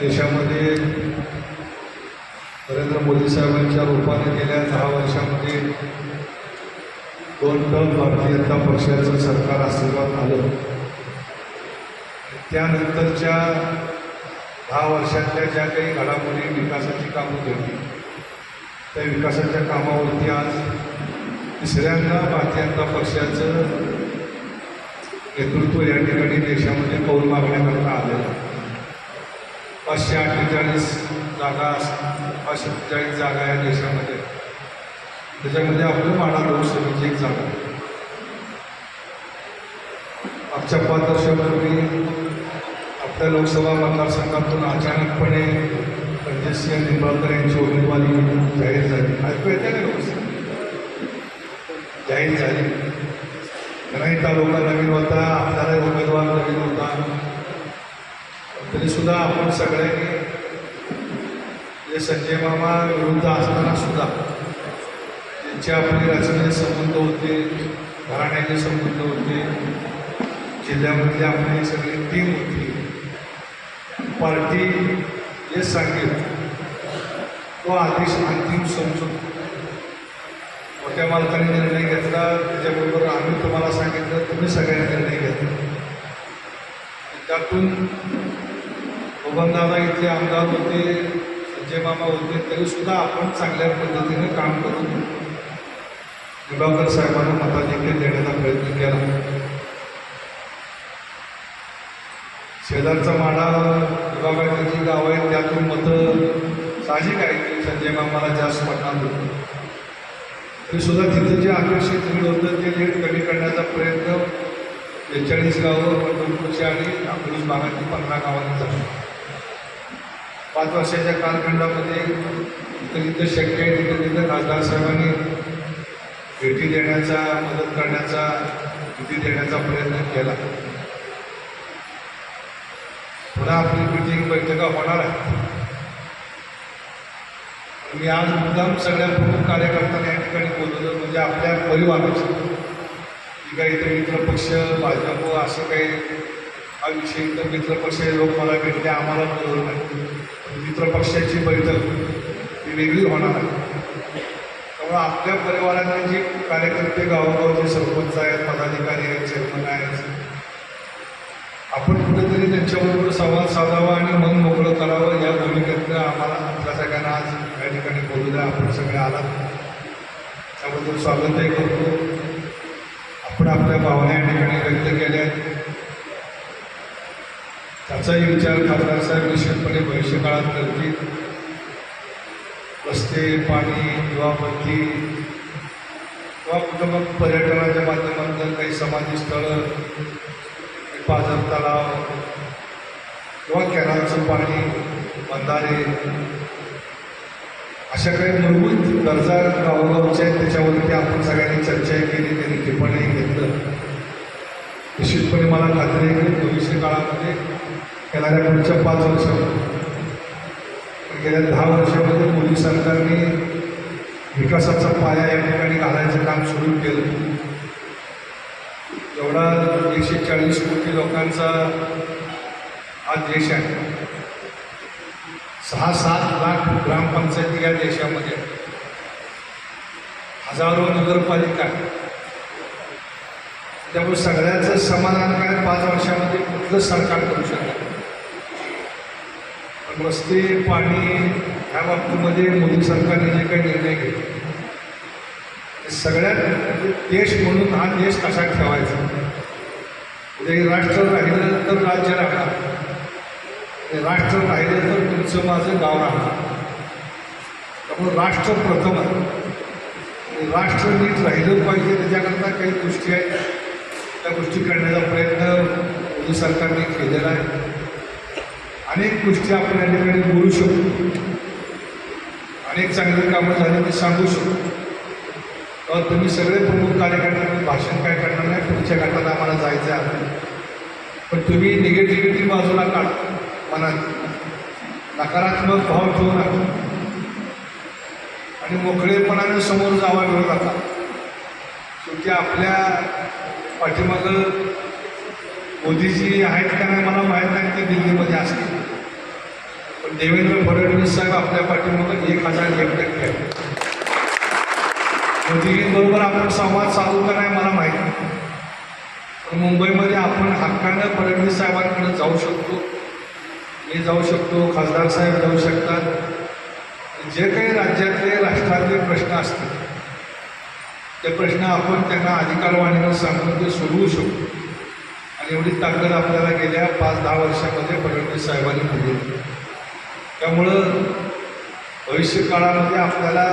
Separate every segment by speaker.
Speaker 1: देशामध्ये नरेंद्र मोदी साहेबांच्या रूपाने गेल्या दहा वर्षामध्ये दोन टर्म भारतीय जनता पक्षाचं सरकार अस्तित्वात आलं. त्यानंतरच्या दहा वर्षातल्या ज्या काही घडामोडी विकासाची कामं घडली त्या विकासाच्या कामावरती आज तिसऱ्यांदा भारतीय जनता पक्षाचं नेतृत्व या ठिकाणी देशामध्ये कौल मागण्याकरता आलेलं आहे. पाचशे अठ्ठेचाळीस जागा पाचशे अठ्ठेचाळीस जागा या देशामध्ये. त्याच्यामध्ये आपलं माडा लोकसभेची एक जागा. आहे. मागच्या पाच वर्षापूर्वी आपल्या लोकसभा मतदारसंघातून अचानकपणे रणजितसिंह निंबाळकर यांची उमेदवारी जाहीर झाली. ऐकू येते ना लोकसभा? जाहीर झाली. नाही तालुका नवीन होता आपल्याला उमेदवार नवीन होता. तरी सुद्धा आपण सगळ्यांनी जे संजय मामा विरुद्ध असताना सुद्धा त्यांचे आपले राजकीय संबंध होते घराण्याचे संबंध होते जिल्ह्यामधली आपली सगळी टीम होती पार्टी जे सांगेल तो आदेश अंतिम समजून मोठ्या मालकाने निर्णय घेतला. त्याच्याबरोबर आम्ही तुम्हाला सांगितलं तुम्ही सगळ्यांनी निर्णय घेतला. त्यातून बबनदादा इथले आमदार होते संजय मामा होते तरीसुद्धा आपण चांगल्या पद्धतीने काम करून दिवाकर साहेबांना मताधिक्य देण्याचा प्रयत्न केला. शेजारचा माडा विभागाची जी गावं आहेत त्यातून मतं साहजिक आहे की संजय मामाला जास्त पडणार होतं तरी सुद्धा तिथं जे आकर्षित लीड होतं ते लीड कमी करण्याचा प्रयत्न बेचाळीस गावं पंढरपूरची आणि अकलूज भागातील पंधरा गावांनी झाला. पाच वर्षाच्या कालखंडामध्ये इथं जिथं शक्य आहे तिथं तिथं खासदार साहेबांनी भेटी देण्याचा मदत करण्याचा निधी देण्याचा प्रयत्न केला. पुन्हा आपली मिटिंग बैठका होणार आहे मी आज मुद्दाम सगळ्या प्रमुख कार्यकर्त्यांना या ठिकाणी बोलवलं म्हणजे आपल्या परिवाराची. की इतर मित्रपक्ष भाजप असं काही हा विषय तर मित्रपक्ष लोक मला भेटले आम्हाला बोलवलं नाही. मित्रपक्षाची बैठक ही वेगळी होणार आहे. त्यामुळे आपल्या परिवारातले जे कार्यकर्ते गावोगावचे सरपंच आहेत पदाधिकारी आहेत चेअरमन आहेत आपण कुठेतरी त्यांच्याबरोबर संवाद साधावा आणि मन मोकळं करावं. या भूमिकेतनं आम्हाला आपल्या सगळ्यांना आज या ठिकाणी बोलू द्या. आपण सगळे आलात. त्याबद्दल स्वागतही करतो. आपण आपल्या भावना या ठिकाणी व्यक्त केल्या आहेत. त्याचाही विचार खासदार साहेब निश्चितपणे भविष्यकाळात करतील. रस्ते पाणी किंवा बंदी किंवा कुठं मग पर्यटनाच्या माध्यमातून काही समाधी स्थळं पाझर तलाव किंवा कॅनलचं पाणी बंधारे अशा काही मूलभूत गरजा गावोगावच्या आहेत त्याच्यावरती आपण सगळ्यांनी चर्चाही केली त्यांनी टिपणही घेतलं. निश्चितपणे मला खात्री आहे की भविष्य काळामध्ये येणाऱ्या पुढच्या पाच वर्षामध्ये गेल्या दहा वर्षामध्ये मोदी सरकारने विकासाचा पाया या ठिकाणी घालायचं काम सुरू केलं. एवढा एकशे चाळीस कोटी लोकांचा हा देश आहे. सहा सात लाख ग्रामपंचायती या देशामध्ये हजारो नगरपालिका त्यामुळे सगळ्यांचं समाधान काय पाच वर्षामध्ये कुठलं सरकार करू शकत रस्ते पाणी ह्या बाबतीमध्ये मोदी सरकारने जे काही निर्णय घेतले. ते सगळ्यात म्हणजे देश म्हणून हा देश कसा ठेवायचा? म्हणजे उद्या राष्ट्र राहिलं तर राज्य राहणार. हे राष्ट्र राहिलं तर तुमचं माझं गाव राहणार. त्यामुळे राष्ट्र प्रथम आहे. राष्ट्र नीट राहिलं पाहिजे त्याच्याकरता काही गोष्टी आहेत. त्या गोष्टी करण्याचा प्रयत्न मोदी सरकारने केलेला आहे. अनेक गोष्टी आपण या ठिकाणी बोलू शकतो. अनेक चांगली कामं झाली ते सांगू शकतो. तुम्ही सगळे प्रमुख कार्यकर्त्यांनी भाषण काय करणार नाही पुढच्या गटाला आम्हाला जायचं आहे पण तुम्ही निगेटिव्हिटी बाजूला काढ मनात. नकारात्मक भाव ठेवू नका. आणि मोकळेपणाने समोर जावा विरोधात शेवटी आपल्या पाठीमागं मोदीजी आहेत का नाही मला माहीत नाही ते दिल्लीमध्ये असतील. पण देवेंद्र फडणवीस साहेब आपल्या पाठीमधून एक हजार एक टक्के आहेत. मोदीजींबरोबर आपण संवाद साधू का नाही मला माहीत नाही. पण मुंबईमध्ये आपण हक्कानं फडणवीस साहेबांकडे जाऊ शकतो. मी जाऊ शकतो खासदार साहेब जाऊ शकतात. जे काही राज्यातले राष्ट्रातले प्रश्न असतील ते प्रश्न आपण त्यांना अधिकारवाणीनं सांगून ते सोडवू शकतो. आणि एवढी ताकद आपल्याला गेल्या पाच दहा वर्षामध्ये फडणवीस साहेबांनी दिली त्यामुळं भविष्य काळामध्ये आपल्याला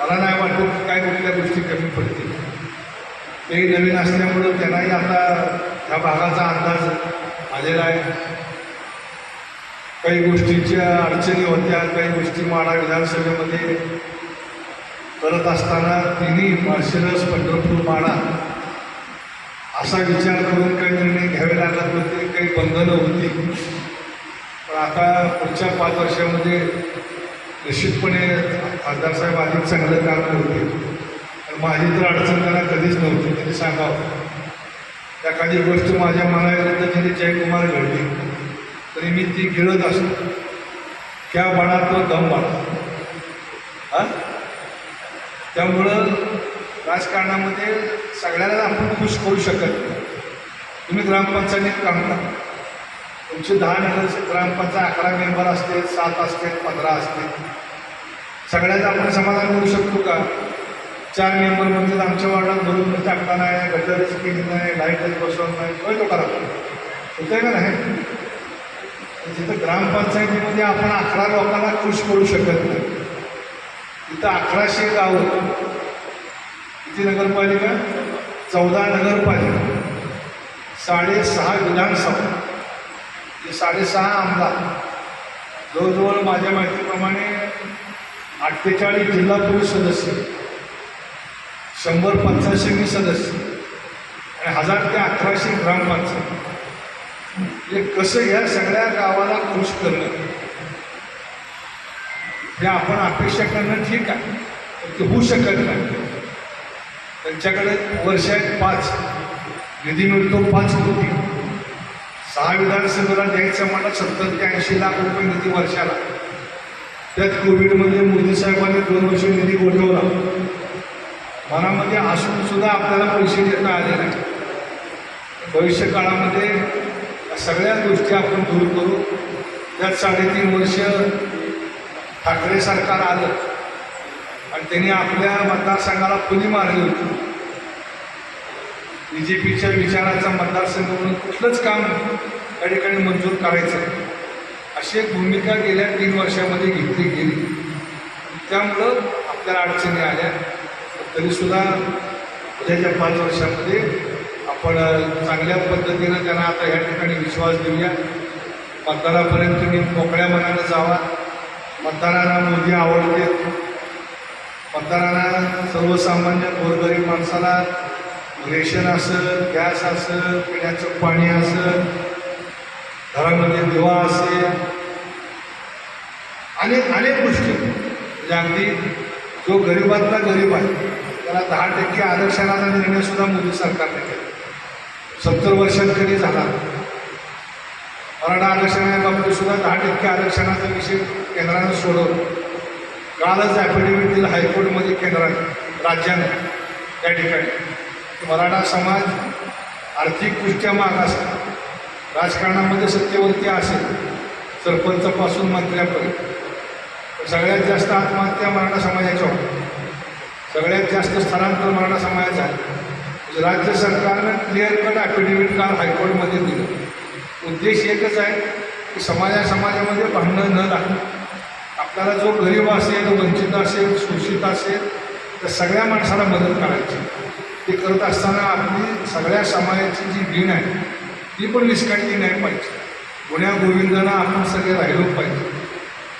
Speaker 1: मला नाही वाटत काय कुठल्या गोष्टी कमी पडतील. ते नवीन असल्यामुळं त्यांनाही आता ह्या भागाचा अंदाज आलेला आहे. काही गोष्टींच्या अडचणी होत्या काही गोष्टी माडा विधानसभेमध्ये करत असताना तिन्ही माळशिरस पंढरपूर माडा असा विचार करून काही निर्णय घ्यावे लागत होते काही बंधनं होती. पण आता पुढच्या पाच वर्षामध्ये निश्चितपणे खासदार साहेब अधिक चांगलं काम करते पण माझी तर अडचण त्यांना कधीच नव्हती. त्यांनी सांगावं. एखादी गोष्ट माझ्या मनाविरुद्ध त्यांनी जयकुमार घडली. तरी मी ती गिळत असतो. त्या बाळा तो दम बाळा त्यामुळं राजकारणामध्ये सगळ्यांना आपण खुश करू शकत नाही. तुम्ही ग्रामपंचायतीत काम करा. तुमचे दहा नगर ग्रामपंचायत अकरा मेंबर असतील सात असतील पंधरा असतील. सगळ्याचं आपण समाधान करू शकतो का? चार मेंबर म्हणजे आमच्या वार्डात भरून टाकता नाही गटरच केली नाही लाईटच बसवत नाही. कळतो करा आहे का नाही? तिथं ग्रामपंचायतीमध्ये आपण अकरा लोकांना खुश करू शकत नाही तिथं अकराशे गावं किती नगरपालिका? चौदा नगरपालिका. साडेसहा विधानसभा. ते साडेसहा आमदार. जवळजवळ माझ्या माहितीप्रमाणे अठ्ठेचाळीस जिल्हा पोलीस सदस्य शंभर पंच्याऐंशी सदस्य आणि हजार ते अठराशे ग्रामपंचायत. म्हणजे कसं ह्या सगळ्या गावाला खुश करणं? हे आपण अपेक्षा करणं ठीक आहे पण ते होऊ शकत नाही. त्यांच्याकडे वर्षात पाच निधी मिळतो पाच कोटी. सहा विधानसभेला द्यायचं म्हणलं सत्तर ते ऐंशी लाख रुपये निधी वर्षाला. त्यात कोविडमध्ये मोदी साहेबांनी दोन वर्ष निधी गोठवला. मनामध्ये असून सुद्धा आपल्याला पैसे देता आले नाही. भविष्य काळामध्ये सगळ्या गोष्टी आपण दूर करू. त्यात साडेतीन वर्ष ठाकरे सरकार आलं. आणि त्यांनी आपल्या मतदारसंघाला खुली मारली होती. बी जे पीच्या विचाराचा मतदारसंघ म्हणून कुठलंच काम त्या ठिकाणी मंजूर करायचं अशी एक भूमिका गेल्या तीन वर्षामध्ये घेतली गेली. त्यामुळं आपल्याला अडचणी आल्या. तरीसुद्धा उद्याच्या पाच वर्षामध्ये आपण चांगल्या पद्धतीनं त्यांना आता या ठिकाणी विश्वास देऊया. मतदारापर्यंत तुम्ही मोकळ्या मनानं जावा. मतदारांना मोदी आवडते. मतदारांना सर्वसामान्य गोरगरीब माणसाला रेशन असेल गॅस असेल पिण्याचं पाणी असेल घरामध्ये दिवा असेल अनेक अनेक गोष्टी. म्हणजे अगदी जो गरिबातला गरीब आहे त्याला दहा टक्के आरक्षणाचा निर्णय सुद्धा मोदी सरकारने केला. सत्तर वर्षात कधी झाला? मराठा आरक्षणाबाबतीत सुद्धा दहा टक्के आरक्षणाचा विषय केंद्रानं सोडवला. कालच ॲफिडेव्हिट दिलं हायकोर्टमध्ये केंद्राने राज्यानं त्या ठिकाणी. मराठा समाज आर्थिकदृष्ट्या मागास राजकारणामध्ये सत्तेवरती असेल सरपंचपासून मंत्र्यापर्यंत. सगळ्यात जास्त आत्महत्या मराठा समाजाच्या होत्या. सगळ्यात जास्त स्थलांतर मराठा समाजाचं आहे म्हणजे राज्य सरकारनं क्लिअर कट ॲफिडेव्हिट काल हायकोर्टमध्ये दिलं. उद्देश एकच आहे की समाजा समाजामध्ये भांडणं न लागणं आपल्याला जो गरीब असेल वंचित असेल शोषित असेल त्या सगळ्या माणसाला मदत करायची. ते करत असताना आपली सगळ्या समाजाची जी वीण आहे ती पण विस्कटली नाही पाहिजे. गुण्या गोविंदानं आपण सगळे राहिलो पाहिजे.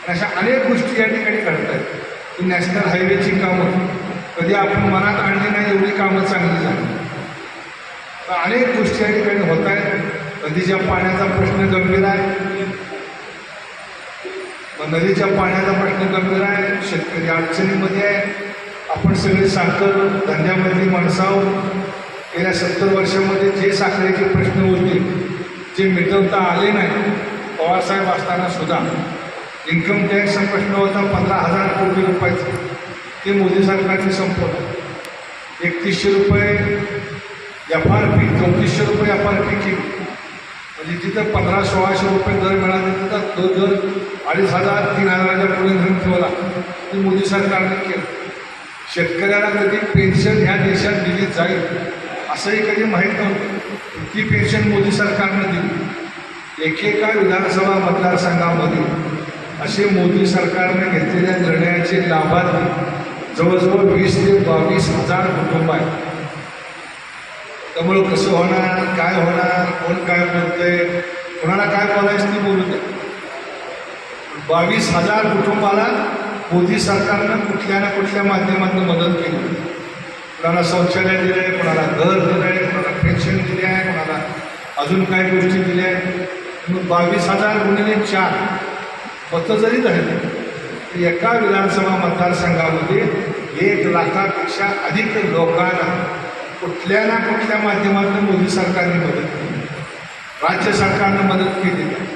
Speaker 1: आणि अशा अनेक गोष्टी या ठिकाणी घडत आहेत. की नॅशनल हायवेची कामं. कधी आपण मनात आणली नाही एवढी कामं चांगली झाली. तर अनेक गोष्टी या ठिकाणी होत आहेत. नदीच्या पाण्याचा प्रश्न गंभीर आहे. मग नदीच्या पाण्याचा प्रश्न गंभीर आहे. शेतकरी अडचणीमध्ये आहे. आपण सगळे साखर धंद्यामधली माणसं आहोत. गेल्या सत्तर वर्षामध्ये जे साखरेचे प्रश्न होते जे मिटवता आले नाही पवारसाहेब असताना सुद्धा. इन्कम टॅक्सचा प्रश्न होता पंधरा हजार कोटी रुपयाचा. ते मोदी सरकारने संपवलं. एकतीसशे रुपये एफ आर पी चौतीसशे रुपये एफ आर पी केली. म्हणजे जिथं पंधरा सोळाशे रुपये दर मिळाले तिथं तो दर अडीच हजार तीन हजाराच्या पुढे घेऊन ठेवला. ते मोदी सरकारने केलं. शेतकऱ्याला कधी पेन्शन ह्या देशात दिली जाईल असंही कधी माहीत नव्हतं. ती पेन्शन मोदी सरकारनं दिली. एकेका विधानसभा मतदारसंघामध्ये असे मोदी सरकारने घेतलेल्या निर्णयाचे लाभार्थी जवळजवळ वीस ते बावीस हजार कुटुंब आहेत. त्यामुळं कसं होणार काय होणार कोण काय बोलतंय कोणाला काय बोलायचं ते बोलू दे बावीस हजार कुटुंबाला मोदी सरकारनं कुठल्या ना कुठल्या माध्यमातून मदत केली. कोणाला शौचालय दिलं आहे कोणाला घर दिलं आहे कोणाला पेन्शन दिले आहे कोणाला अजून काही गोष्टी दिल्या आहेत. मग बावीस हजार गुणिले चार मतं जरी झाले तर एका विधानसभा मतदारसंघामध्ये एक लाखापेक्षा अधिक लोकांना कुठल्या ना कुठल्या माध्यमातून मोदी सरकारने मदत केली. राज्य सरकारनं मदत केलेली आहे.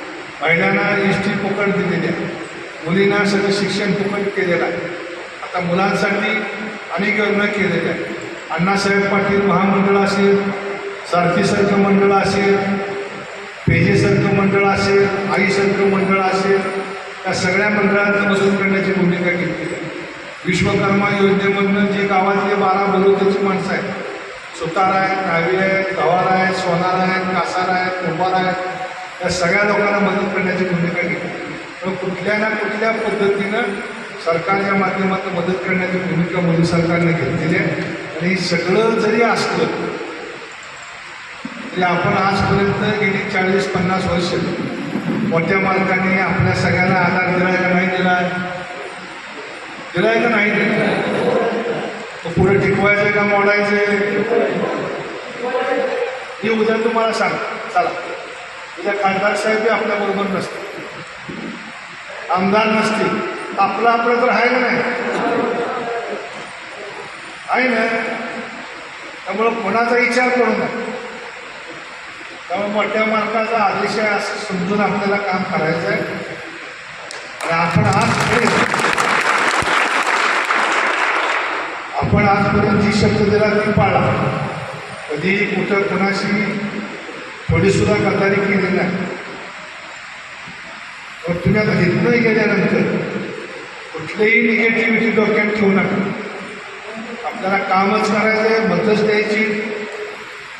Speaker 1: महिलांना एस टी फुकट दिलेली आहे. मुलींना सगळं शिक्षण फुकट केलेलं आहे. आता मुलांसाठी अनेक योजना केलेल्या आहेत. अण्णासाहेब पाटील महामंडळ असेल सारथी संघ मंडळ असेल पेजेसारखं मंडळ असेल आई संघ मंडळ असेल त्या सगळ्या मंडळांना वसूल करण्याची भूमिका घेतली आहे. विश्वकर्मा योजनेमधनं जे गावातले बारा बलुतेची माणसं आहेत सुतार आहेत कावी आहेत गवार आहेत सोनार आहेत कासार आहेत कुंभार आहेत या सगळ्या लोकांना मदत करण्याची भूमिका घेतली कुठल्या ना कुठल्या पद्धतीनं सरकारच्या माध्यमातून मदत करण्याची भूमिका मोदी सरकारने घेतलेली आहे. आणि हे सगळं जरी असलं तरी आपण आजपर्यंत गेली चाळीस पन्नास वर्ष मोठ्या मालकाने आपल्या सगळ्यांना आधार दिलाय का नाही दिलाय? दिलाय का नाही दिला पुढे टिकवायचं का मोडायचं हे उद्या तुम्हाला सांग चला. उद्या खासदार साहेब आपल्याबरोबर नसतात. आमदार नसतील. आपलं आपलं तर आहे का नाही? आहे ना? त्यामुळं कोणाचा विचार करू नये त्यामुळे मोठ्या मार्गाचा आदेश आहे असं समजून आपल्याला काम करायचं आहे. आणि आपण आज आपण आजपर्यंत जी शब्द दिला ती पाळा. कधी कुठं कोणाशी थोडीसुद्धा गद्दारी केली नाही. पण तुम्ही आता हितनंही गेल्यानंतर कुठलीही निगेटिव्हिटी डोक्यात ठेवू नका. आपल्याला कामच करायचं आहे मतच द्यायची.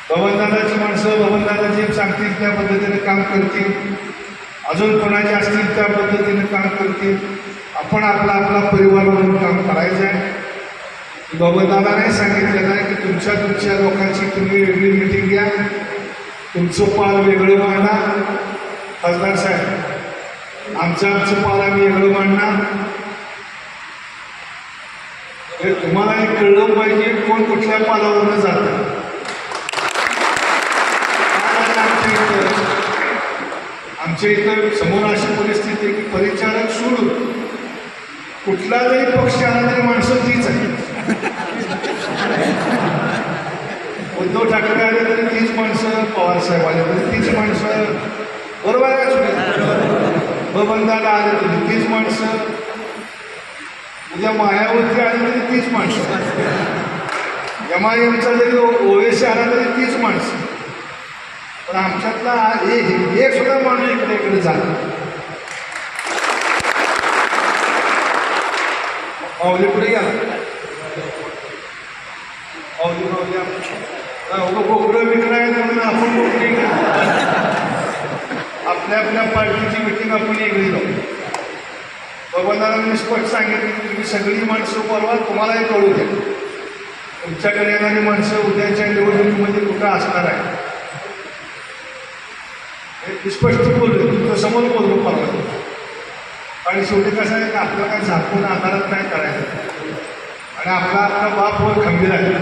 Speaker 1: भवनदादाची माणसं भवनदादाची सांगतील त्या पद्धतीने काम करतील. अजून कोणाचे असतील त्या पद्धतीने काम करतील. आपण आपला आपला परिवार म्हणून काम करायचं आहे. भवनदादाने सांगितलेलं आहे की तुमच्या तुमच्या लोकांची तुम्ही वेगळी मिटिंग घ्या. तुमचं पाल वेगळं मांडा खासदार साहेब आमचं आमचं पाल आम्ही मांडणार हे तुम्हाला हे कळलं पाहिजे कोण कुठल्या पालावरनं जातं. आमच्या इथं समोर अशी परिस्थिती आहे की परिचारक सोडून कुठला जरी पक्ष आला तरी माणसं तीच आहे उद्धव ठाकरे आले तरी तीच माणसं पवार साहेब आले तरी तीच माणसं. बरोबर आहे बबनदादा आले तरी तीच माणसं. उद्या मायावरती आली तरी तीच माणसं. एम आय एमचा जरी ओवेसी आला तरी तीच माणसं. पण आमच्यातला एक सुद्धा माणूस इकडे इकडे झाला. पावले पुढे गेला. पावले माऊली उभं कोकरं विकणार म्हणून आपण कोकरी आपल्या आपल्या पार्टीची मिटिंग आपण वेगळी लावू बाबांना स्पष्ट सांगितलं की तुम्ही सगळी माणसं बोलवा तुम्हालाही कळू द्या तुमच्याकडे येणारी माणसं उद्याच्या निवडणुकीमध्ये कुठं असणार आहे हे स्पष्ट बोललो तुमचं समोर बोललो परवा आणि शेवटी कसं आहे की आपलं काही झाकून आधारात नाही करायचं? आणि आपला आपला बाप वर खंबीर आहे.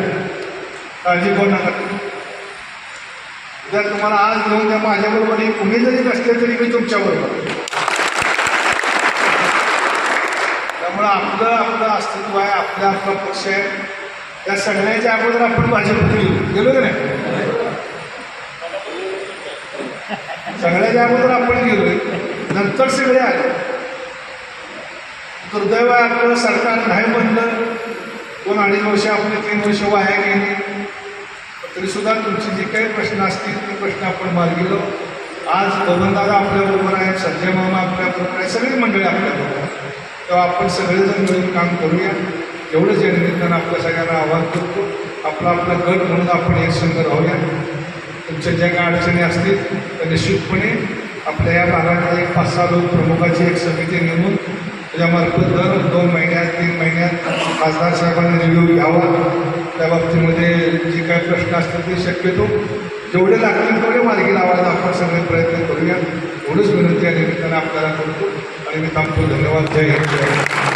Speaker 1: काळजी करू नका. जर तुम्हाला आज घेऊन त्या माझ्याबरोबर एक कुणी जरी नसले तरी मी तुमच्याबरोबर. त्यामुळं आपलं आपलं अस्तित्व आहे आपला आपला पक्ष आहे. या सगळ्याच्या अगोदर आपण भाजपमध्ये गेलो गेलो की नाही? सगळ्याच्या अगोदर आपण गेलोय. नंतर सगळे आले. दुर्दैव आपलं सरकार नाही म्हणलं दोन अडीच वर्ष आपले तीन वर्ष वाया गेली. तरी सुद्धा तुमचे जे काही प्रश्न असतील ते प्रश्न आपण मार्गी गेलो आज बबनदादा आपल्याबरोबर आहेत संजय मामा आपल्याबरोबर आहे सगळी मंडळी आपल्याबरोबर आहेत. तेव्हा आपण सगळेजण मिळून काम करूया. एवढंच या निमित्तानं आपल्या सगळ्यांना आवाहन करतो. आपला आपला गट म्हणून आपण एक संघ राहूया. तुमच्या ज्या काही अडचणी असतील तर निश्चितपणे आपल्या या भागातला एक पाच सहा लोक प्रमुखाची एक समिती नेमून म्हणजे त्याच्यामार्फत दर दोन महिन्यात तीन महिन्यात खासदार साहेबांनी रिव्ह्यू घ्यावा. त्या बाबतीमध्ये जे काही प्रश्न असतील ते शक्यतो जेवढे लागतील तेवढे मार्गी लावायला आपण सगळे प्रयत्न करूया. एवढंच विनंती या निमित्तानं आपल्याला करतो. आणि मी थांबतो. धन्यवाद. जय हिंद. जय